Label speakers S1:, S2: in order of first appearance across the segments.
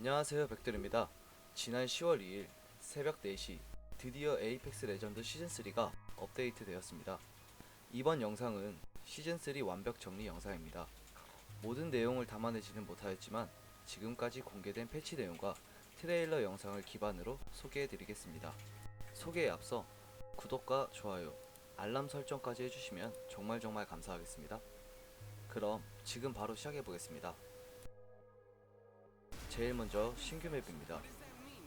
S1: 안녕하세요 백들입니다. 지난 10월 2일 새벽 4시 드디어 에이펙스 레전드 시즌3가 업데이트 되었습니다. 이번 영상은 시즌3 완벽 정리 영상입니다. 모든 내용을 담아내지는 못하였지만 지금까지 공개된 패치 내용과 트레일러 영상을 기반으로 소개해드리겠습니다. 소개에 앞서 구독과 좋아요, 알람 설정까지 해주시면 정말 정말 감사하겠습니다. 그럼 지금 바로 시작해보겠습니다. 제일 먼저 신규 맵입니다.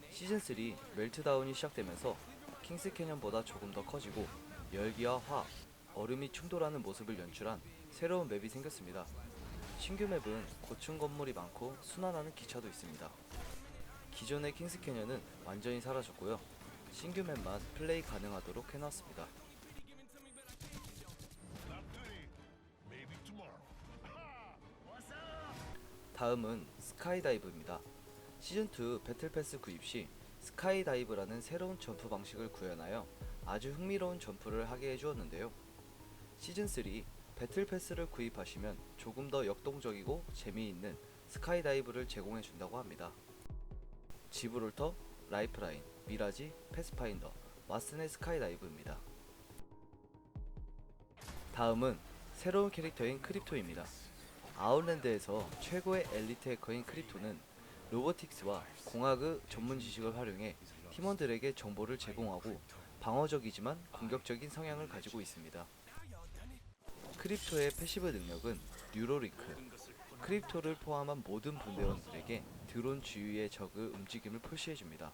S1: 시즌3 멜트다운이 시작되면서 킹스 캐년보다 조금 더 커지고 열기와 화학, 얼음이 충돌하는 모습을 연출한 새로운 맵이 생겼습니다. 신규 맵은 고층 건물이 많고 순환하는 기차도 있습니다. 기존의 킹스 캐년은 완전히 사라졌고요. 신규 맵만 플레이 가능하도록 해놨습니다. 다음은 스카이다이브입니다. 시즌2 배틀패스 구입 시 스카이다이브라는 새로운 점프 방식을 구현하여 아주 흥미로운 점프를 하게 해주었는데요. 시즌3 배틀패스를 구입하시면 조금 더 역동적이고 재미있는 스카이다이브를 제공해준다고 합니다. 지브롤터, 라이프라인, 미라지, 패스파인더, 왓슨의 스카이다이브입니다. 다음은 새로운 캐릭터인 크립토입니다. 아웃랜드에서 최고의 엘리트 해커인 크립토는 로보틱스와 공학의 전문 지식을 활용해 팀원들에게 정보를 제공하고 방어적이지만 공격적인 성향을 가지고 있습니다. 크립토의 패시브 능력은 뉴로링크. 크립토를 포함한 모든 분대원들에게 드론 주위의 적의 움직임을 표시해줍니다.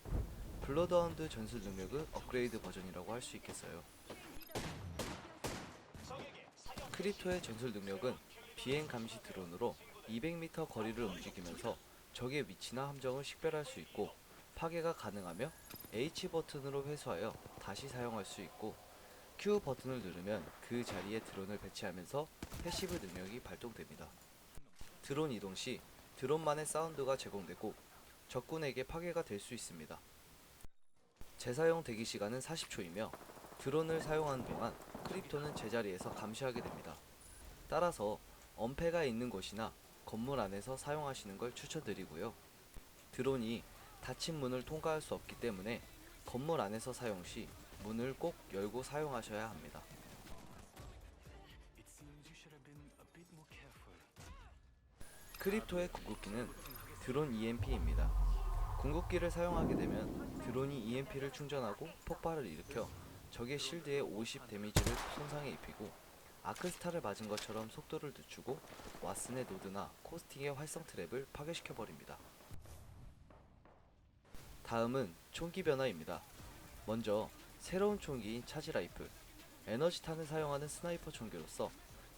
S1: 블러드하운드 전술 능력의 업그레이드 버전이라고 할 수 있겠어요. 크립토의 전술 능력은 비행 감시 드론으로 200m 거리를 움직이면서 적의 위치나 함정을 식별할 수 있고 파괴가 가능하며 H 버튼으로 회수하여 다시 사용할 수 있고 Q 버튼을 누르면 그 자리에 드론을 배치하면서 패시브 능력이 발동됩니다. 드론 이동 시 드론만의 사운드가 제공되고 적군에게 파괴가 될 수 있습니다. 재사용 대기 시간은 40초이며 드론을 사용하는 동안 크립토는 제자리에서 감시하게 됩니다. 따라서 엄폐가 있는 곳이나 건물 안에서 사용하시는 걸 추천드리고요. 드론이 닫힌 문을 통과할 수 없기 때문에 건물 안에서 사용 시 문을 꼭 열고 사용하셔야 합니다. 크립토의 궁극기는 드론 EMP입니다. 궁극기를 사용하게 되면 드론이 EMP를 충전하고 폭발을 일으켜 적의 실드에 50 데미지를 손상해 입히고 아크스타를 맞은 것처럼 속도를 늦추고 왓슨의 노드나 코스팅의 활성 트랩을 파괴시켜 버립니다. 다음은 총기 변화입니다. 먼저 새로운 총기인 차지 라이플, 에너지탄을 사용하는 스나이퍼 총기로서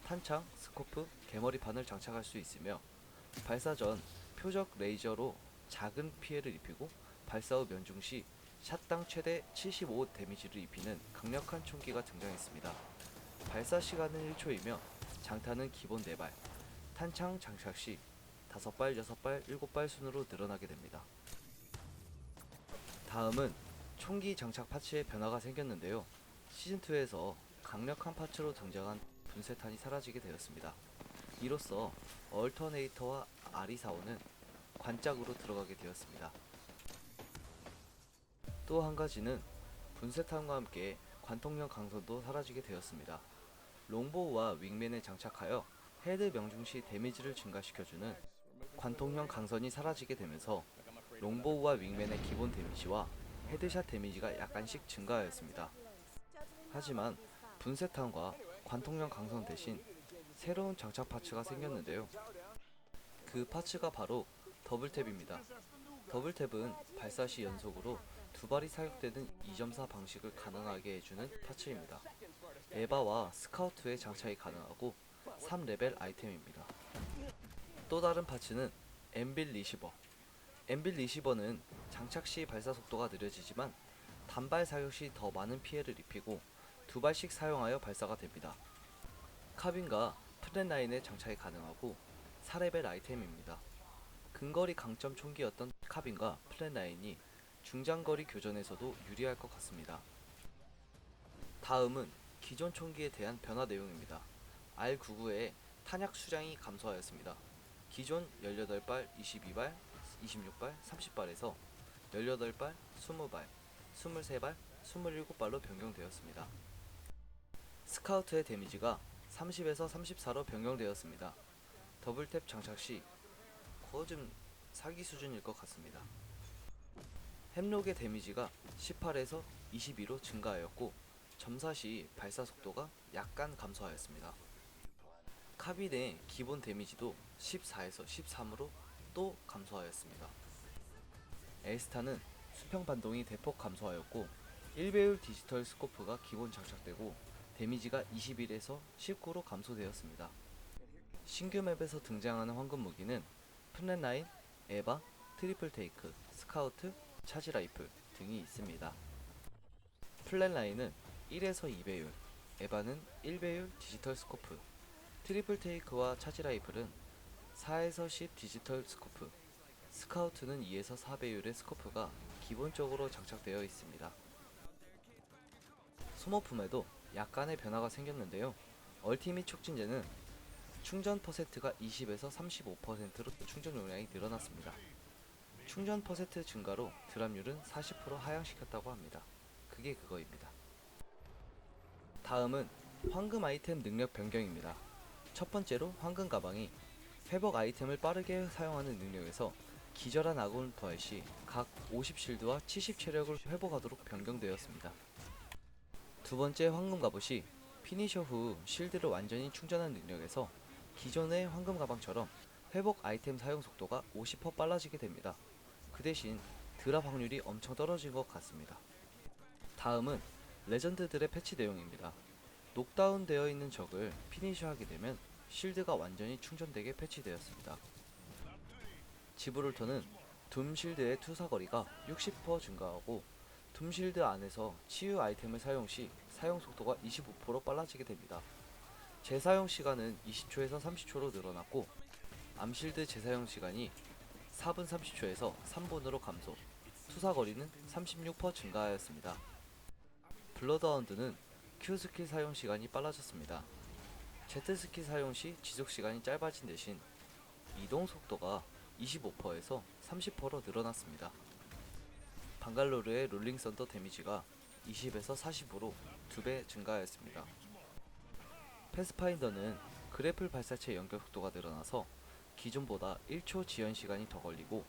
S1: 탄창, 스코프, 개머리판을 장착할 수 있으며 발사 전 표적 레이저로 작은 피해를 입히고 발사 후 면중 시 샷당 최대 75 데미지를 입히는 강력한 총기가 등장했습니다. 발사 시간은 1초이며 장탄은 기본 4발, 탄창 장착 시 5발, 6발, 7발 순으로 늘어나게 됩니다. 다음은 총기 장착 파츠의 변화가 생겼는데요. 시즌2에서 강력한 파츠로 등장한 분쇄탄이 사라지게 되었습니다. 이로써 얼터네이터와 아리사오는 관짝으로 들어가게 되었습니다. 또 한 가지는 분쇄탄과 함께 관통형 강선도 사라지게 되었습니다. 롱보우와 윙맨에 장착하여 헤드 명중 시 데미지를 증가시켜주는 관통형 강선이 사라지게 되면서 롱보우와 윙맨의 기본 데미지와 헤드샷 데미지가 약간씩 증가하였습니다. 하지만 분쇄탄과 관통형 강선 대신 새로운 장착 파츠가 생겼는데요. 그 파츠가 바로 더블탭입니다. 더블탭은 발사 시 연속으로 두 발이 사격되는 2.4 방식을 가능하게 해주는 파츠입니다. 에바와 스카우트에 장착이 가능하고 3레벨 아이템입니다. 또 다른 파츠는 엠빌 리시버. 엠빌 리시버는 장착 시 발사 속도가 느려지지만 단발 사격 시 더 많은 피해를 입히고 두 발씩 사용하여 발사가 됩니다. 카빈과 프렌라인에 장착이 가능하고 4레벨 아이템입니다. 근거리 강점 총기였던 카빈과 플랜라인이 중장거리 교전에서도 유리할 것 같습니다. 다음은 기존 총기에 대한 변화 내용입니다. R99의 탄약 수량이 감소하였습니다. 기존 18발, 22발, 26발, 30발에서 18발, 20발, 23발, 27발로 변경되었습니다. 스카우트의 데미지가 30에서 34로 변경되었습니다. 더블탭 장착 시 거의 좀 사기 수준일 것 같습니다. 햄록의 데미지가 18에서 22로 증가하였고 점사 시 발사 속도가 약간 감소하였습니다. 카빈의 기본 데미지도 14에서 13으로 또 감소하였습니다. 엘스타는 수평 반동이 대폭 감소하였고 1배율 디지털 스코프가 기본 장착되고 데미지가 21에서 19로 감소되었습니다. 신규 맵에서 등장하는 황금 무기는 플랫라인, 에바, 트리플 테이크, 스카우트, 차지 라이플 등이 있습니다. 플랫라인은 1에서 2배율, 에바는 1배율 디지털 스코프, 트리플 테이크와 차지 라이플은 4에서 10 디지털 스코프, 스카우트는 2에서 4배율의 스코프가 기본적으로 장착되어 있습니다. 소모품에도 약간의 변화가 생겼는데요. 얼티밋 촉진제는 충전 퍼센트가 20에서 35%로 충전 용량이 늘어났습니다. 충전 퍼센트 증가로 드랍률은 40% 하향시켰다고 합니다. 그게 그거입니다. 다음은 황금 아이템 능력 변경입니다. 첫 번째로 황금 가방이 회복 아이템을 빠르게 사용하는 능력에서 기절한 아군 부활 시각 50 실드와 70 체력을 회복하도록 변경되었습니다. 두 번째 황금 갑옷이 피니셔 후 실드를 완전히 충전한 능력에서 기존의 황금 가방처럼 회복 아이템 사용 속도가 50% 빨라지게 됩니다. 그 대신 드랍 확률이 엄청 떨어진 것 같습니다. 다음은 레전드들의 패치 내용입니다. 녹다운 되어 있는 적을 피니셔 하게 되면 실드가 완전히 충전되게 패치되었습니다. 지브롤터는 둠 실드의 투사거리가 60% 증가하고 둠 실드 안에서 치유 아이템을 사용 시 사용 속도가 25% 빨라지게 됩니다. 재사용 시간은 20초에서 30초로 늘어났고 암실드 재사용 시간이 4분 30초에서 3분으로 감소, 투사거리는 36% 증가하였습니다. 블러드하운드는 Q 스킬 사용 시간이 빨라졌습니다. Z 스킬 사용 시 지속 시간이 짧아진 대신 이동 속도가 25%에서 30%로 늘어났습니다. 방갈로르의 롤링 썬더 데미지가 20에서 40으로 2배 증가하였습니다. 패스파인더는 그래플 발사체 연결 속도가 늘어나서 기존보다 1초 지연 시간이 더 걸리고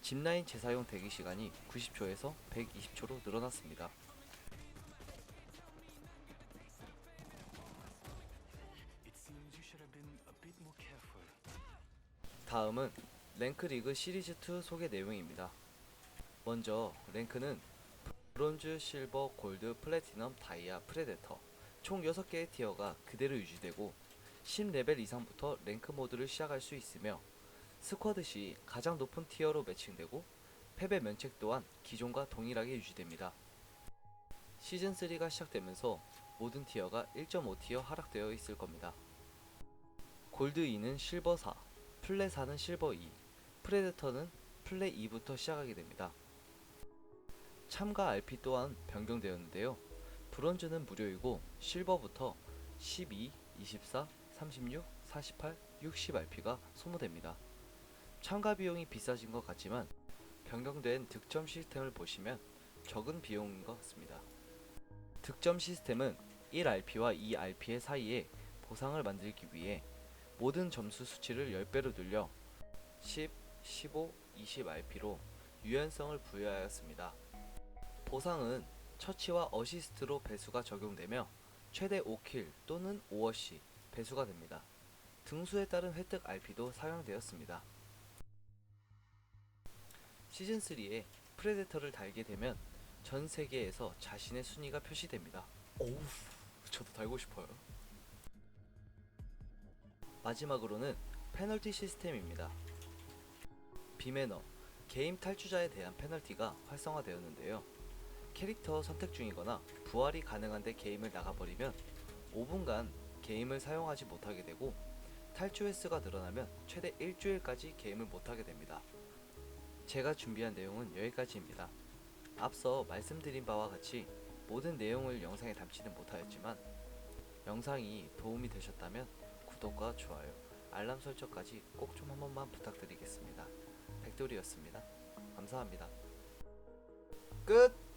S1: 짚라인 재사용 대기 시간이 90초에서 120초로 늘어났습니다. 다음은 랭크 리그 시리즈 2 소개 내용입니다. 먼저 랭크는 브론즈, 실버, 골드, 플래티넘, 다이아, 프레데터 총 6개의 티어가 그대로 유지되고 10레벨 이상부터 랭크 모드를 시작할 수 있으며 스쿼드 시 가장 높은 티어로 매칭되고 패배 면책 또한 기존과 동일하게 유지됩니다. 시즌 3가 시작되면서 모든 티어가 1.5티어 하락되어 있을 겁니다. 골드 2는 실버 4, 플레 4는 실버 2, 프레데터는 플레 2부터 시작하게 됩니다. 참가 RP 또한 변경되었는데요. 브론즈는 무료이고 실버부터 12, 24, 36, 48, 60 RP가 소모됩니다. 참가 비용이 비싸진 것 같지만 변경된 득점 시스템을 보시면 적은 비용인 것 같습니다. 득점 시스템은 1RP와 2RP의 사이에 보상을 만들기 위해 모든 점수 수치를 10배로 늘려 10, 15, 20 RP로 유연성을 부여하였습니다. 보상은 처치와 어시스트로 배수가 적용되며 최대 5킬 또는 5어시 배수가 됩니다. 등수에 따른 획득 RP도 사용되었습니다. 시즌3에 프레데터를 달게 되면 전 세계에서 자신의 순위가 표시됩니다. 오우, 저도 달고 싶어요. 마지막으로는 페널티 시스템입니다. 비매너, 게임 탈주자에 대한 페널티가 활성화되었는데요. 캐릭터 선택 중이거나 부활이 가능한데 게임을 나가버리면 5분간 게임을 사용하지 못하게 되고 탈주 횟수가 늘어나면 최대 일주일까지 게임을 못하게 됩니다. 제가 준비한 내용은 여기까지입니다. 앞서 말씀드린 바와 같이 모든 내용을 영상에 담지는 못하였지만 영상이 도움이 되셨다면 구독과 좋아요 알람 설정까지 꼭 좀 한 번만 부탁드리겠습니다. 백돌이었습니다. 감사합니다. 끝!